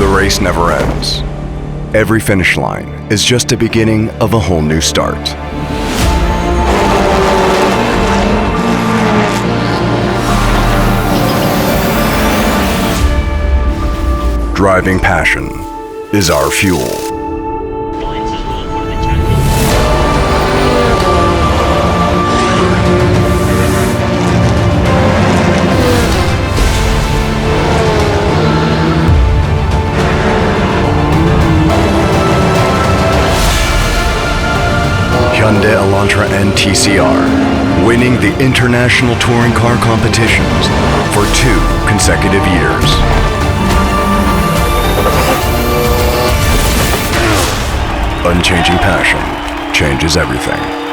The race never ends. Every finish line is just a beginning of a whole new start. Driving passion is our fuel. Hyundai Elantra and TCR, winning the international touring car competitions for two consecutive years. Unchanging passion changes everything.